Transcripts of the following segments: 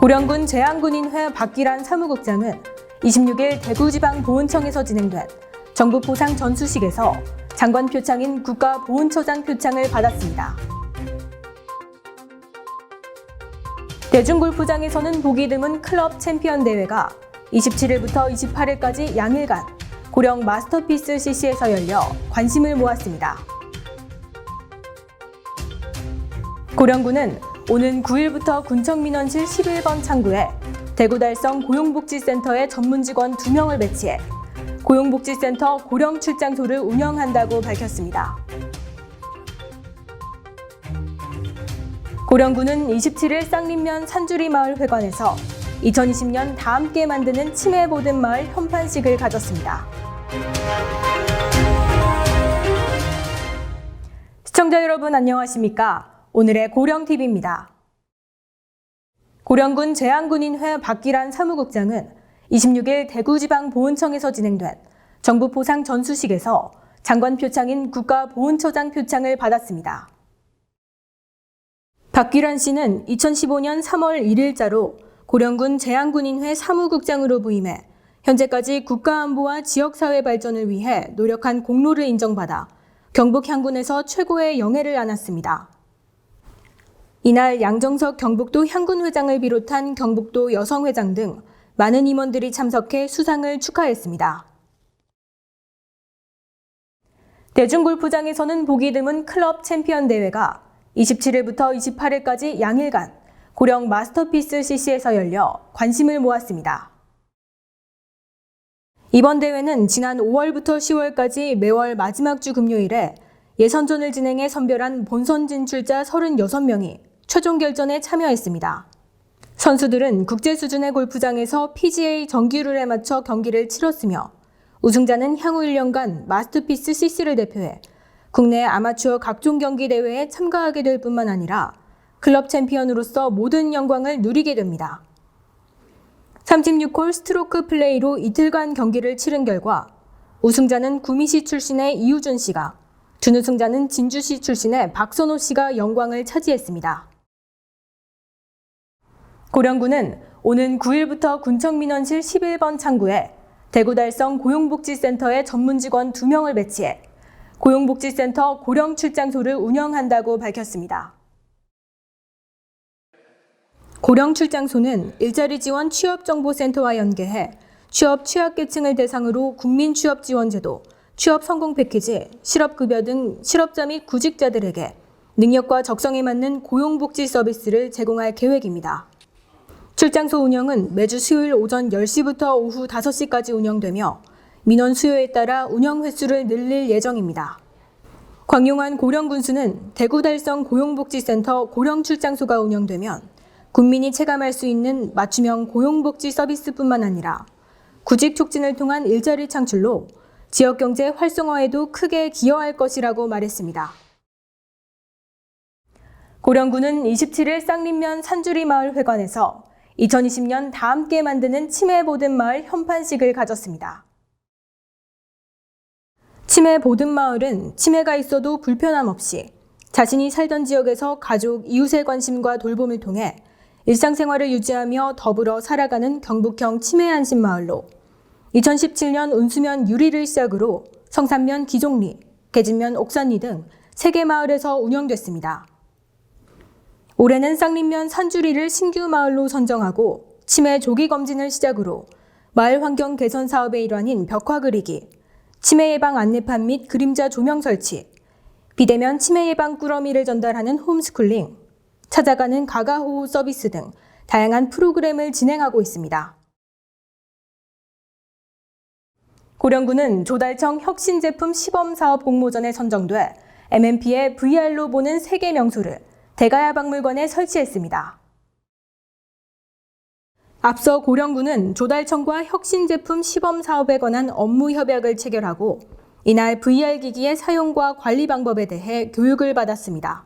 고령군 제안군인회 박기란 사무국장은 26일 대구지방보훈청에서 진행된 정부 포상 전수식에서 장관 표창인 국가보훈처장 표창을 받았습니다. 대중골프장에서는 보기 드문 클럽 챔피언 대회가 27일부터 28일까지 양일간 고령 마스터피스 CC에서 열려 관심을 모았습니다. 고령군은 오는 9일부터 군청민원실 11번 창구에 대구달성 고용복지센터의 전문 직원 2명을 배치해 고용복지센터 고령 출장소를 운영한다고 밝혔습니다. 고령군은 27일 쌍림면 산주리 마을 회관에서 2020년 다 함께 만드는 치매 보든 마을 현판식을 가졌습니다. 시청자 여러분 안녕하십니까? 오늘의 고령TV입니다. 고령군 제안군인회 박기란 사무국장은 26일 대구지방보훈청에서 진행된 정부 포상 전수식에서 장관 표창인 국가보훈처장 표창을 받았습니다. 박기란 씨는 2015년 3월 1일자로 고령군 제안군인회 사무국장으로 부임해 현재까지 국가안보와 지역사회 발전을 위해 노력한 공로를 인정받아 경북 향군에서 최고의 영예를 안았습니다. 이날 양정석 경북도 향군 회장을 비롯한 경북도 여성회장 등 많은 임원들이 참석해 수상을 축하했습니다. 대중골프장에서는 보기 드문 클럽 챔피언 대회가 27일부터 28일까지 양일간 고령 마스터피스 CC에서 열려 관심을 모았습니다. 이번 대회는 지난 5월부터 10월까지 매월 마지막 주 금요일에 예선전을 진행해 선별한 본선 진출자 36명이 최종 결전에 참여했습니다. 선수들은 국제 수준의 골프장에서 PGA 정규룰에 맞춰 경기를 치렀으며 우승자는 향후 1년간 마스터피스 CC를 대표해 국내 아마추어 각종 경기 대회에 참가하게 될 뿐만 아니라 클럽 챔피언으로서 모든 영광을 누리게 됩니다. 36홀 스트로크 플레이로 이틀간 경기를 치른 결과 우승자는 구미시 출신의 이우준 씨가 준우승자는 진주시 출신의 박선호 씨가 영광을 차지했습니다. 고령군은 오는 9일부터 군청민원실 11번 창구에 대구달성 고용복지센터의 전문 직원 2명을 배치해 고용복지센터 고령 출장소를 운영한다고 밝혔습니다. 고령 출장소는 일자리 지원 취업정보센터와 연계해 취업 취약계층을 대상으로 국민 취업 지원제도, 취업 성공 패키지, 실업급여 등 실업자 및 구직자들에게 능력과 적성에 맞는 고용복지 서비스를 제공할 계획입니다. 출장소 운영은 매주 수요일 오전 10시부터 오후 5시까지 운영되며 민원 수요에 따라 운영 횟수를 늘릴 예정입니다. 광용한 고령군수는 대구 달성 고용복지센터 고령 출장소가 운영되면 국민이 체감할 수 있는 맞춤형 고용복지 서비스뿐만 아니라 구직 촉진을 통한 일자리 창출로 지역 경제 활성화에도 크게 기여할 것이라고 말했습니다. 고령군은 27일 쌍림면 산주리 마을 회관에서 2020년 다 함께 만드는 치매 보든 마을 현판식을 가졌습니다. 치매 보든 마을은 치매가 있어도 불편함 없이 자신이 살던 지역에서 가족, 이웃의 관심과 돌봄을 통해 일상생활을 유지하며 더불어 살아가는 경북형 치매 안심 마을로 2017년 운수면 유리를 시작으로 성산면 기종리, 계진면 옥산리 등 3개 마을에서 운영됐습니다. 올해는 쌍림면 산주리를 신규 마을로 선정하고 치매 조기 검진을 시작으로 마을 환경 개선 사업의 일환인 벽화 그리기, 치매 예방 안내판 및 그림자 조명 설치, 비대면 치매 예방 꾸러미를 전달하는 홈스쿨링, 찾아가는 가가호우 서비스 등 다양한 프로그램을 진행하고 있습니다. 고령군은 조달청 혁신제품 시범사업 공모전에 선정돼 MMP의 VR로 보는 세계 명소를 대가야 박물관에 설치했습니다. 앞서 고령군은 조달청과 혁신 제품 시범 사업에 관한 업무 협약을 체결하고 이날 VR 기기의 사용과 관리 방법에 대해 교육을 받았습니다.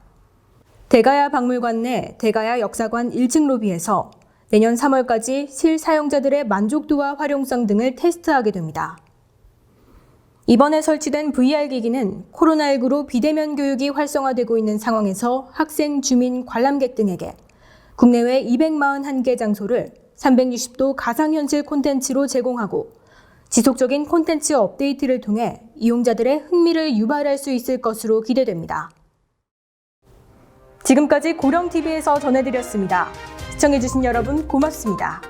대가야 박물관 내 대가야 역사관 1층 로비에서 내년 3월까지 실사용자들의 만족도와 활용성 등을 테스트하게 됩니다. 이번에 설치된 VR 기기는 코로나19로 비대면 교육이 활성화되고 있는 상황에서 학생, 주민, 관람객 등에게 국내외 241개 장소를 360도 가상현실 콘텐츠로 제공하고 지속적인 콘텐츠 업데이트를 통해 이용자들의 흥미를 유발할 수 있을 것으로 기대됩니다. 지금까지 고령TV에서 전해드렸습니다. 시청해주신 여러분 고맙습니다.